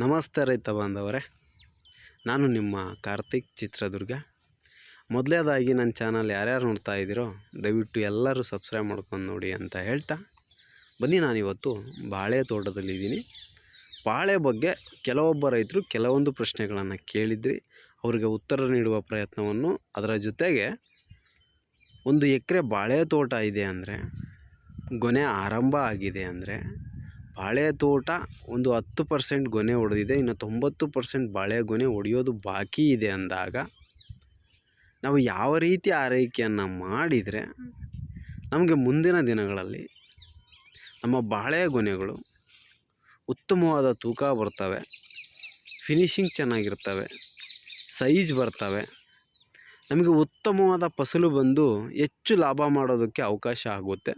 ನಮಸ್ತೆ ರೈತ ಬಾಂಧವರೇ. ನಾನು ನಿಮ್ಮ ಕಾರ್ತಿಕ್ ಚಿತ್ರದುರ್ಗ. ಮೊದಲೇದಾಗಿ ನನ್ನ ಚಾನಲ್ ಯಾರ್ಯಾರು ನೋಡ್ತಾ ಇದ್ದೀರೋ, ದಯವಿಟ್ಟು ಎಲ್ಲರೂ ಸಬ್ಸ್ಕ್ರೈಬ್ ಮಾಡ್ಕೊಂಡು ನೋಡಿ ಅಂತ ಹೇಳ್ತಾ, ಬನ್ನಿ ನಾನಿವತ್ತು ಬಾಳೆ ತೋಟದಲ್ಲಿದ್ದೀನಿ ಬಾಳೆ ಬಗ್ಗೆ ಕೆಲವೊಬ್ಬ ರೈತರು ಕೆಲವೊಂದು ಪ್ರಶ್ನೆಗಳನ್ನು ಕೇಳಿದ್ರಿ, ಅವರಿಗೆ ಉತ್ತರ ನೀಡುವ ಪ್ರಯತ್ನವನ್ನು ಅದರ ಜೊತೆಗೆ ಒಂದು ಎಕರೆ ಬಾಳೆ ತೋಟ ಇದೆ ಅಂದರೆ, ಗೊನೆ ಆರಂಭ ಆಗಿದೆ ಅಂದರೆ ಬಾಳೆ ತೋಟ ಒಂದು ಹತ್ತು ಪರ್ಸೆಂಟ್ ಗೊನೆ ಹೊಡೆದಿದೆ ಇನ್ನು ತೊಂಬತ್ತು ಪರ್ಸೆಂಟ್ ಬಾಳೆ ಗೊನೆ ಹೊಡೆಯೋದು ಬಾಕಿ ಇದೆ ಅಂದಾಗ, ನಾವು ಯಾವ ರೀತಿ ಆರೈಕೆಯನ್ನು ಮಾಡಿದರೆ ನಮಗೆ ಮುಂದಿನ ದಿನಗಳಲ್ಲಿ ನಮ್ಮ ಬಾಳೆ ಗೊನೆಗಳು ಉತ್ತಮವಾದ ತೂಕ ಬರ್ತವೆ ಫಿನಿಶಿಂಗ್ ಚೆನ್ನಾಗಿರ್ತವೆ ಸೈಜ್ ಬರ್ತವೆ, ನಮಗೆ ಉತ್ತಮವಾದ ಫಸಲು ಬಂದು ಹೆಚ್ಚು ಲಾಭ ಮಾಡೋದಕ್ಕೆ ಅವಕಾಶ ಆಗುತ್ತೆ.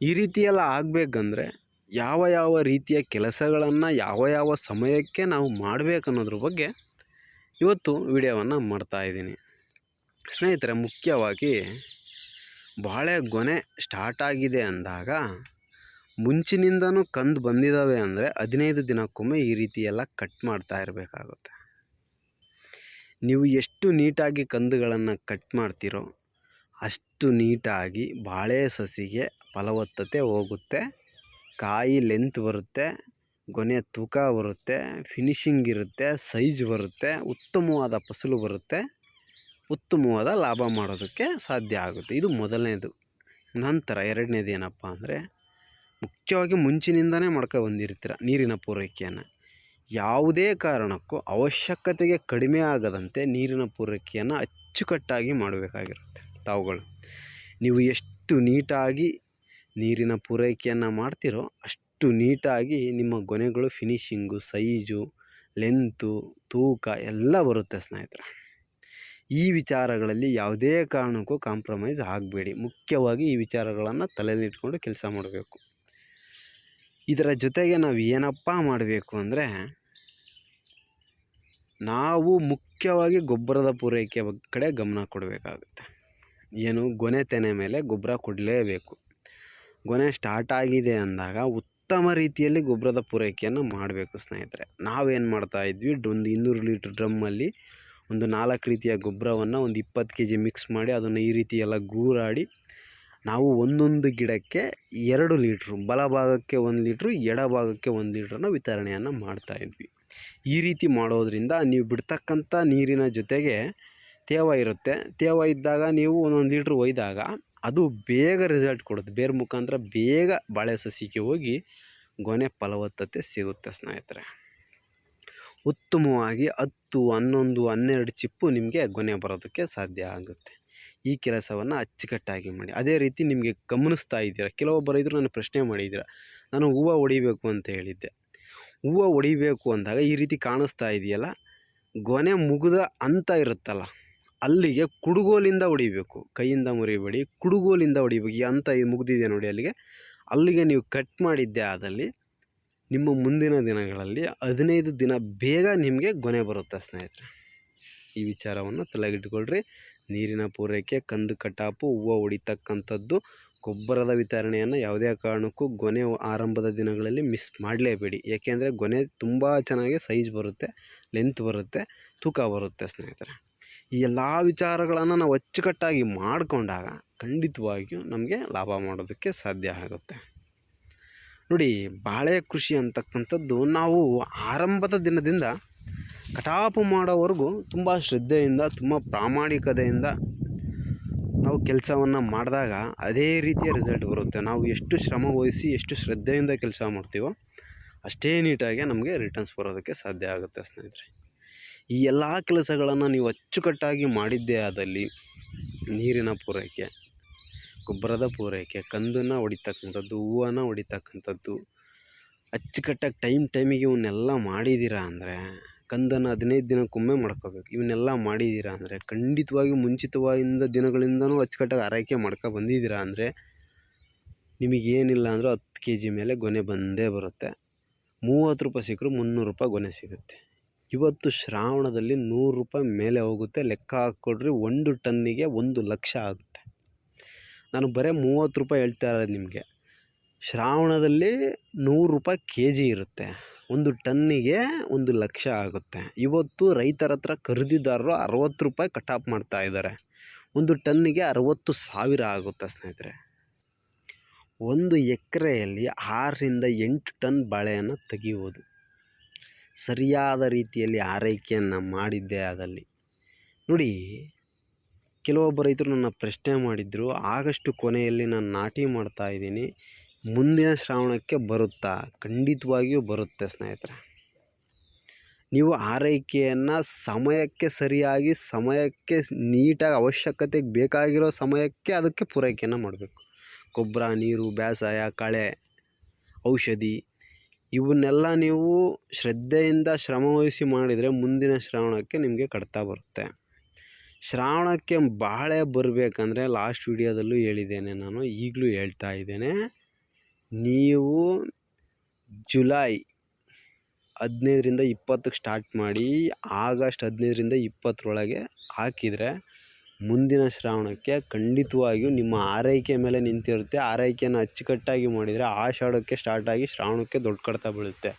ಈ ರೀತಿಯೆಲ್ಲ ಆಗಬೇಕಂದ್ರೆ ಯಾವ ಯಾವ ರೀತಿಯ ಕೆಲಸಗಳನ್ನು ಯಾವ ಯಾವ ಸಮಯಕ್ಕೆ ನಾವು ಮಾಡಬೇಕನ್ನೋದ್ರ ಬಗ್ಗೆ ಇವತ್ತು ವಿಡಿಯೋವನ್ನು ಮಾಡ್ತಾಯಿದ್ದೀನಿ ಸ್ನೇಹಿತರೆ, ಮುಖ್ಯವಾಗಿ ಬಾಳೆ ಗೊನೆ ಸ್ಟಾರ್ಟ್ ಆಗಿದೆ ಅಂದಾಗ ಮುಂಚಿನಿಂದನೂ ಕಂದು ಬಂದಿದ್ದಾವೆ ಅಂದರೆ ಹದಿನೈದು ದಿನಕ್ಕೊಮ್ಮೆ ಈ ರೀತಿ ಎಲ್ಲ ಕಟ್ ಮಾಡ್ತಾ ಇರಬೇಕಾಗುತ್ತೆ. ನೀವು ಎಷ್ಟು ನೀಟಾಗಿ ಕಂದುಗಳನ್ನು ಕಟ್ ಮಾಡ್ತೀರೋ ಅಷ್ಟು ನೀಟಾಗಿ ಬಾಳೆ ಸಸಿಗೆ ಫಲವತ್ತತೆ ಹೋಗುತ್ತೆ. ಕಾಯಿ ಲೆಂತ್ ಬರುತ್ತೆ, ಗೊನೆ ತೂಕ ಬರುತ್ತೆ ಫಿನಿಶಿಂಗ್ ಇರುತ್ತೆ ಸೈಜ್ ಬರುತ್ತೆ, ಉತ್ತಮವಾದ ಫಸಲು ಬರುತ್ತೆ, ಉತ್ತಮವಾದ ಲಾಭ ಮಾಡೋದಕ್ಕೆ ಸಾಧ್ಯ ಆಗುತ್ತೆ. ಇದು ಮೊದಲನೇದು. ನಂತರ ಎರಡನೇದು ಏನಪ್ಪ ಅಂದರೆ, ಮುಖ್ಯವಾಗಿ ಮುಂಚಿನಿಂದನೇ ಮಾಡ್ಕೊ ಬಂದಿರ್ತೀರ ನೀರಿನ ಪೂರೈಕೆಯನ್ನು. ಯಾವುದೇ ಕಾರಣಕ್ಕೂ ಅವಶ್ಯಕತೆಗೆ ಕಡಿಮೆ ಆಗದಂತೆ ನೀರಿನ ಪೂರೈಕೆಯನ್ನು ಅಚ್ಚುಕಟ್ಟಾಗಿ ಮಾಡಬೇಕಾಗಿರುತ್ತೆ ತಾವುಗಳು. ನೀವು ಎಷ್ಟು ನೀಟಾಗಿ ನೀರಿನ ಪೂರೈಕೆಯನ್ನು ಮಾಡ್ತೀರೋ ಅಷ್ಟು ನೀಟಾಗಿ ನಿಮ್ಮ ಗೊನೆಗಳು, ಫಿನಿಶಿಂಗು, ಸೈಜು, ಲೆಂತು, ತೂಕ ಎಲ್ಲ ಬರುತ್ತೆ ಸ್ನೇಹಿತರೆ. ಈ ವಿಚಾರಗಳಲ್ಲಿ ಯಾವುದೇ ಕಾರಣಕ್ಕೂ ಕಾಂಪ್ರಮೈಸ್ ಆಗಬೇಡಿ. ಮುಖ್ಯವಾಗಿ ಈ ವಿಚಾರಗಳನ್ನು ತಲೆಯಲ್ಲಿಟ್ಕೊಂಡು ಕೆಲಸ ಮಾಡಬೇಕು. ಇದರ ಜೊತೆಗೆ ನಾವು ಏನಪ್ಪ ಮಾಡಬೇಕು ಅಂದರೆ, ನಾವು ಮುಖ್ಯವಾಗಿ ಗೊಬ್ಬರದ ಪೂರೈಕೆ ಕಡೆ ಗಮನ ಕೊಡಬೇಕಾಗುತ್ತೆ. ಏನು, ಗೊನೆ ತೆನೆ ಮೇಲೆ ಗೊಬ್ಬರ ಕೊಡಲೇಬೇಕು. ಗೊನೆ ಸ್ಟಾರ್ಟ್ ಆಗಿದೆ ಅಂದಾಗ ಉತ್ತಮ ರೀತಿಯಲ್ಲಿ ಗೊಬ್ಬರದ ಪೂರೈಕೆಯನ್ನು ಮಾಡಬೇಕು ಸ್ನೇಹಿತರೆ. ನಾವೇನು ಮಾಡ್ತಾ ಇದ್ವಿ ಒಂದು ಇನ್ನೂರು ಲೀಟ್ರ್ ಡ್ರಮ್ಮಲ್ಲಿ ಒಂದು ನಾಲ್ಕು ರೀತಿಯ ಗೊಬ್ಬರವನ್ನು ಒಂದು ಇಪ್ಪತ್ತು ಕೆ ಜಿ ಮಿಕ್ಸ್ ಮಾಡಿ ಅದನ್ನು ಈ ರೀತಿ ಎಲ್ಲ ಗೂರಾಡಿ ನಾವು ಒಂದೊಂದು ಗಿಡಕ್ಕೆ ಎರಡು ಲೀಟ್ರು ಬಲಭಾಗಕ್ಕೆ ಒಂದು ಲೀಟ್ರು ಎಡಭಾಗಕ್ಕೆ ಒಂದು ಲೀಟ್ರನ್ನು ವಿತರಣೆಯನ್ನು ಮಾಡ್ತಾ ಇದ್ವಿ. ಈ ರೀತಿ ಮಾಡೋದರಿಂದ ನೀವು ಬಿಡ್ತಕ್ಕಂಥ ನೀರಿನ ಜೊತೆಗೆ ತೇವ ಇರುತ್ತೆ. ತೇವ ಇದ್ದಾಗ ನೀವು ಒಂದೊಂದು ಲೀಟ್ರ್ ಒಯ್ದಾಗ ಅದು ಬೇಗ ರಿಸಲ್ಟ್ ಕೊಡುತ್ತೆ. ಬೇರೆ ಮುಖಾಂತರ ಬೇಗ ಬಾಳೆ ಸಸಿಗೆ ಹೋಗಿ ಗೊನೆ ಫಲವತ್ತತೆ ಸಿಗುತ್ತೆ ಸ್ನೇಹಿತರೆ. ಉತ್ತಮವಾಗಿ ಹತ್ತು, ಹನ್ನೊಂದು, ಹನ್ನೆರಡು ಚಿಪ್ಪು ನಿಮಗೆ ಗೊನೆ ಬರೋದಕ್ಕೆ ಸಾಧ್ಯ ಆಗುತ್ತೆ. ಈ ಕೆಲಸವನ್ನು ಅಚ್ಚುಕಟ್ಟಾಗಿ ಮಾಡಿ. ಅದೇ ರೀತಿ ನಿಮಗೆ ಗಮನಿಸ್ತಾ ಇದ್ದೀರಾ? ಕೆಲವೊಬ್ಬರು ಇದ್ದರು ನಾನು ಪ್ರಶ್ನೆ ಮಾಡಿದ್ದೀರ? ನಾನು ಹೂವು ಹೊಡಿಬೇಕು ಅಂತ ಹೇಳಿದ್ದೆ. ಹೂವು ಹೊಡಿಬೇಕು ಅಂದಾಗ ಈ ರೀತಿ ಕಾಣಿಸ್ತಾ ಇದೆಯಲ್ಲ? ಗೊನೆ ಮುಗಿದ ಅಂತ ಇರುತ್ತಲ್ಲ. ಅಲ್ಲಿಗೆ ಕುಡುಗೋಲಿಂದ ಹೊಡಿಬೇಕು. ಕೈಯಿಂದ ಮುರಿಬೇಡಿ. ಕುಡುಗೋಲಿಂದ ಹೊಡಿಬೇಕು. ಈ ಅಂತ ಇದು ಮುಗಿದಿದೆ ನೋಡಿ ಅಲ್ಲಿಗೆ. ಅಲ್ಲಿಗೆ ನೀವು ಕಟ್ ಮಾಡಿದ್ದೆ ಆದಲ್ಲಿ ನಿಮ್ಮ ಮುಂದಿನ ದಿನಗಳಲ್ಲಿ ಹದಿನೈದು ದಿನ ಬೇಗ ನಿಮಗೆ ಗೊನೆ ಬರುತ್ತೆ ಸ್ನೇಹಿತರೆ. ಈ ವಿಚಾರವನ್ನು ತಲೆಗಿಟ್ಕೊಳ್ರಿ ನೀರಿನ ಪೂರೈಕೆ, ಕಂದು ಕಟಾಪು, ಹೂವು ಹೊಡಿತಕ್ಕಂಥದ್ದು, ಗೊಬ್ಬರದ ವಿತರಣೆಯನ್ನು ಯಾವುದೇ ಕಾರಣಕ್ಕೂ ಗೊನೆ ಆರಂಭದ ದಿನಗಳಲ್ಲಿ ಮಿಸ್ ಮಾಡಲೇಬೇಡಿ. ಏಕೆಂದರೆ ಗೊನೆ ತುಂಬ ಚೆನ್ನಾಗಿ ಸೈಜ್ ಬರುತ್ತೆ ಲೆಂತ್ ಬರುತ್ತೆ, ತೂಕ ಬರುತ್ತೆ ಸ್ನೇಹಿತರೆ. ಈ ಎಲ್ಲ ವಿಚಾರಗಳನ್ನು ನಾವು ಅಚ್ಚುಕಟ್ಟಾಗಿ ಮಾಡಿಕೊಂಡಾಗ ಖಂಡಿತವಾಗಿಯೂ ನಮಗೆ ಲಾಭ ಮಾಡೋದಕ್ಕೆ ಸಾಧ್ಯ ಆಗುತ್ತೆ. ನೋಡಿ, ಬಾಳೆ ಕೃಷಿ ಅಂತಕ್ಕಂಥದ್ದು ನಾವು ಆರಂಭದ ದಿನದಿಂದ ಕಟಾಪು ಮಾಡೋವರೆಗೂ ತುಂಬ ಶ್ರದ್ಧೆಯಿಂದ, ತುಂಬ ಪ್ರಾಮಾಣಿಕತೆಯಿಂದ ನಾವು ಕೆಲಸವನ್ನು ಮಾಡಿದಾಗ ಅದೇ ರೀತಿಯ ರಿಸಲ್ಟ್ ಬರುತ್ತೆ. ನಾವು ಎಷ್ಟು ಶ್ರಮ ವಹಿಸಿ, ಎಷ್ಟು ಶ್ರದ್ಧೆಯಿಂದ ಕೆಲಸ ಮಾಡ್ತೀವೋ ಅಷ್ಟೇ ನೀಟಾಗಿ ನಮಗೆ ರಿಟರ್ನ್ಸ್ ಬರೋದಕ್ಕೆ ಸಾಧ್ಯ ಆಗುತ್ತೆ ಸ್ನೇಹಿತರೆ. ಈ ಎಲ್ಲ ಕೆಲಸಗಳನ್ನು ನೀವು ಅಚ್ಚುಕಟ್ಟಾಗಿ ಮಾಡಿದ್ದೇ ಆದಲ್ಲಿ ನೀರಿನ ಪೂರೈಕೆ, ಗೊಬ್ಬರದ ಪೂರೈಕೆ, ಕಂದನ್ನು ಹೊಡಿತಕ್ಕಂಥದ್ದು, ಹೂವನ್ನು ಹೊಡಿತಕ್ಕಂಥದ್ದು, ಅಚ್ಚುಕಟ್ಟಾಗಿ ಟೈಮ್ ಟೈಮಿಗೆ ಇವನ್ನೆಲ್ಲ ಮಾಡಿದ್ದೀರಾ ಅಂದರೆ, ಕಂದನ್ನು ಹದಿನೈದು ದಿನಕ್ಕೊಮ್ಮೆ ಮಾಡ್ಕೋಬೇಕು. ಇವನ್ನೆಲ್ಲ ಮಾಡಿದ್ದೀರಾ ಅಂದರೆ, ಖಂಡಿತವಾಗಿ ಮುಂಚಿತವಾಗಿಂದ ದಿನಗಳಿಂದನೂ ಅಚ್ಚುಕಟ್ಟಾಗಿ ಆರೈಕೆ ಮಾಡ್ಕೊ ಬಂದಿದ್ದೀರಾ ಅಂದರೆ, ನಿಮಗೇನಿಲ್ಲ ಅಂದರೂ ಹತ್ತು ಕೆ ಜಿ ಮೇಲೆ ಗೊನೆ ಬಂದೇ ಬರುತ್ತೆ. ಮೂವತ್ತು ರೂಪಾಯಿ ಸಿಕ್ಕರು ಮುನ್ನೂರು ರೂಪಾಯಿ ಗೊನೆ ಸಿಗುತ್ತೆ. ಇವತ್ತು ಶ್ರಾವಣದಲ್ಲಿ ನೂರು ರೂಪಾಯಿ ಮೇಲೆ ಹೋಗುತ್ತೆ. ಲೆಕ್ಕ ಹಾಕ್ಕೊಡ್ರಿ, ಒಂದು ಟನ್ನಿಗೆ ಒಂದು ಲಕ್ಷ ಆಗುತ್ತೆ. ನಾನು ಬರೀ ಮೂವತ್ತು ರೂಪಾಯಿ ಹೇಳ್ತಾ ಇರೋದು ನಿಮಗೆ. ಶ್ರಾವಣದಲ್ಲಿ ನೂರು ರೂಪಾಯಿ ಕೆ ಜಿ ಇರುತ್ತೆ. ಒಂದು ಟನ್ನಿಗೆ ಒಂದು ಲಕ್ಷ ಆಗುತ್ತೆ. ಇವತ್ತು ರೈತರ ಹತ್ರ ಖರೀದಿದಾರರು ಅರವತ್ತು ರೂಪಾಯಿ ಕಟಾಪ್ ಮಾಡ್ತಾ ಇದ್ದಾರೆ. ಒಂದು ಟನ್ನಿಗೆ ಅರವತ್ತು ಸಾವಿರ ಆಗುತ್ತೆ ಸ್ನೇಹಿತರೆ. ಒಂದು ಎಕರೆಯಲ್ಲಿ ಆರರಿಂದ ಎಂಟು ಟನ್ ಬಾಳೆಯನ್ನು ತೆಗೆಯುವುದು. ಸರಿಯಾದ ರೀತಿಯಲ್ಲಿ ಆರೈಕೆಯನ್ನು ಮಾಡಿದ್ದೇ ಆದಲ್ಲಿ ನೋಡಿ, ಕೆಲವೊಬ್ಬ ರೈತರು ನನ್ನ ಪ್ರಶ್ನೆ ಮಾಡಿದರು, ಆಗಸ್ಟ್ ಕೊನೆಯಲ್ಲಿ ನಾನು ನಾಟಿ ಮಾಡ್ತಾ ಇದ್ದೀನಿ, ಮುಂದಿನ ಶ್ರಾವಣಕ್ಕೆ ಬರುತ್ತಾ? ಖಂಡಿತವಾಗಿಯೂ ಬರುತ್ತೆ ಸ್ನೇಹಿತರೆ. ನೀವು ಆರೈಕೆಯನ್ನು ಸಮಯಕ್ಕೆ ಸರಿಯಾಗಿ, ಸಮಯಕ್ಕೆ ನೀಟಾಗಿ, ಅವಶ್ಯಕತೆಗೆ ಬೇಕಾಗಿರೋ ಸಮಯಕ್ಕೆ ಅದಕ್ಕೆ ಪೂರೈಕೆಯನ್ನು ಮಾಡಬೇಕು. ಗೊಬ್ಬರ, ನೀರು, ಬೇಸಾಯ, ಕಳೆ, ಔಷಧಿ ಇವನ್ನೆಲ್ಲ ನೀವು ಶ್ರದ್ಧೆಯಿಂದ ಶ್ರಮವಹಿಸಿ ಮಾಡಿದರೆ ಮುಂದಿನ ಶ್ರಾವಣಕ್ಕೆ ನಿಮಗೆ ಕಡ್ತಾ ಬರುತ್ತೆ. ಶ್ರಾವಣಕ್ಕೆ ಬಾಳೆ ಬರಬೇಕಂದ್ರೆ ಲಾಸ್ಟ್ ವಿಡಿಯೋದಲ್ಲೂ ಹೇಳಿದ್ದೇನೆ ನಾನು, ಈಗಲೂ ಹೇಳ್ತಾ ಇದ್ದೇನೆ. ನೀವು ಜುಲೈ ಹದಿನೈದರಿಂದ ಇಪ್ಪತ್ತಕ್ಕೆ ಸ್ಟಾರ್ಟ್ ಮಾಡಿ ಆಗಸ್ಟ್ ಹದಿನೈದರಿಂದ ಇಪ್ಪತ್ತರೊಳಗೆ ಹಾಕಿದರೆ ಮುಂದಿನ ಶ್ರಾವಣಕ್ಕೆ ಖಂಡಿತವಾಗಿಯೂ ನಿಮ್ಮ ಆರೈಕೆ ಮೇಲೆ ನಿಂತಿರುತ್ತೆ. ಆರೈಕೆಯನ್ನು ಅಚ್ಚುಕಟ್ಟಾಗಿ ಮಾಡಿದರೆ ಆಷಾಢಕ್ಕೆ ಸ್ಟಾರ್ಟ್ ಆಗಿ ಶ್ರಾವಣಕ್ಕೆ ದೊಡ್ಡ ಕಡತ ಬೀಳುತ್ತೆ.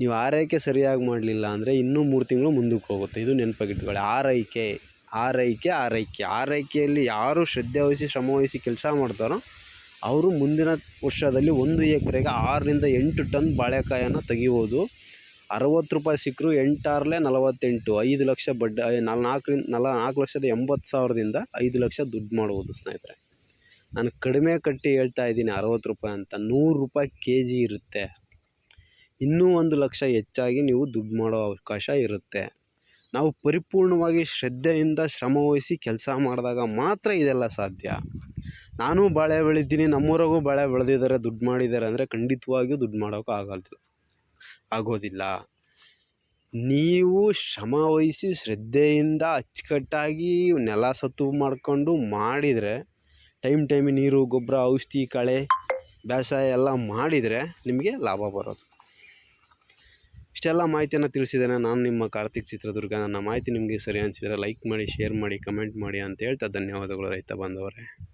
ನೀವು ಆರೈಕೆ ಸರಿಯಾಗಿ ಮಾಡಲಿಲ್ಲ ಅಂದರೆ ಇನ್ನೂ ಮೂರು ತಿಂಗಳು ಮುಂದಕ್ಕೆ ಹೋಗುತ್ತೆ. ಇದು ನೆನಪಾಗಿಟ್ಕೊಳ್ಳಿ. ಆರೈಕೆ ಆರೈಕೆ ಆರೈಕೆ. ಆರೈಕೆಯಲ್ಲಿ ಯಾರು ಶ್ರದ್ಧೆ ವಹಿಸಿ, ಶ್ರಮ ವಹಿಸಿ ಕೆಲಸ ಮಾಡ್ತಾರೋ ಅವರು ಮುಂದಿನ ವರ್ಷದಲ್ಲಿ ಒಂದು ಎಕರೆಗೆ ಆರರಿಂದ ಎಂಟು ಟನ್ ಬಾಳೆಕಾಯನ್ನು ತೆಗಿಬೋದು. ಅರವತ್ತು ರೂಪಾಯಿ ಸಿಕ್ಕರು ಎಂಟಾರಲೆ ನಲವತ್ತೆಂಟು, ಐದು ಲಕ್ಷ ಬಡ್ಡಿ ನಾಲ್ ನಾಲ್ಕರಿಂದ ನಲ, ನಾಲ್ಕು ಲಕ್ಷದ ಎಂಬತ್ತು ಸಾವಿರದಿಂದ ಐದು ಲಕ್ಷ ದುಡ್ಡು ಮಾಡ್ಬೋದು ಸ್ನೇಹಿತರೆ. ನಾನು ಕಡಿಮೆ ಕಟ್ಟಿ ಹೇಳ್ತಾ ಇದ್ದೀನಿ ಅರವತ್ತು ರೂಪಾಯಿ ಅಂತ. ನೂರು ರೂಪಾಯಿ ಕೆ ಜಿ ಇರುತ್ತೆ. ಇನ್ನೂ ಒಂದು ಲಕ್ಷ ಹೆಚ್ಚಾಗಿ ನೀವು ದುಡ್ಡು ಮಾಡೋ ಅವಕಾಶ ಇರುತ್ತೆ. ನಾವು ಪರಿಪೂರ್ಣವಾಗಿ ಶ್ರದ್ಧೆಯಿಂದ ಶ್ರಮವಹಿಸಿ ಕೆಲಸ ಮಾಡಿದಾಗ ಮಾತ್ರ ಇದೆಲ್ಲ ಸಾಧ್ಯ. ನಾನು ಬಾಳೆ ಬೆಳಿತೀನಿ, ನಮ್ಮೂರಾಗೂ ಬಾಳೆ ಬೆಳೆದಿದ್ದಾರೆ, ದುಡ್ಡು ಮಾಡಿದ್ದಾರೆ ಅಂದರೆ ಖಂಡಿತವಾಗಿಯೂ ದುಡ್ಡು ಮಾಡೋಕೆ ಆಗಲ್ಲ ಆಗೋದಿಲ್ಲ. ನೀವು ಶ್ರಮ ವಹಿಸಿ ಶ್ರದ್ಧೆಯಿಂದ ಅಚ್ಚುಕಟ್ಟಾಗಿ ನೆಲ ಸತ್ತು ಮಾಡಿಕೊಂಡು ಮಾಡಿದರೆ, ಟೈಮ್ ಟೈಮಿಗೆ ನೀರು, ಗೊಬ್ಬರ, ಔಷಧಿ, ಕಳೆ, ಬೇಸಾಯ ಎಲ್ಲ ಮಾಡಿದರೆ ನಿಮಗೆ ಲಾಭ ಬರೋದು. ಇಷ್ಟೆಲ್ಲ ಮಾಹಿತಿಯನ್ನು ತಿಳಿಸಿದ್ದೇನೆ ನಾನು ನಿಮ್ಮ ಕಾರ್ತಿಕ್ ಚಿತ್ರದುರ್ಗ. ನನ್ನ ಮಾಹಿತಿ ನಿಮಗೆ ಸರಿ ಅನಿಸಿದರೆ ಲೈಕ್ ಮಾಡಿ ಶೇರ್ ಮಾಡಿ ಕಮೆಂಟ್ ಮಾಡಿ ಅಂತ ಹೇಳ್ತಾ ಧನ್ಯವಾದಗಳು ರೈತ ಬಾಂಧವರೇ.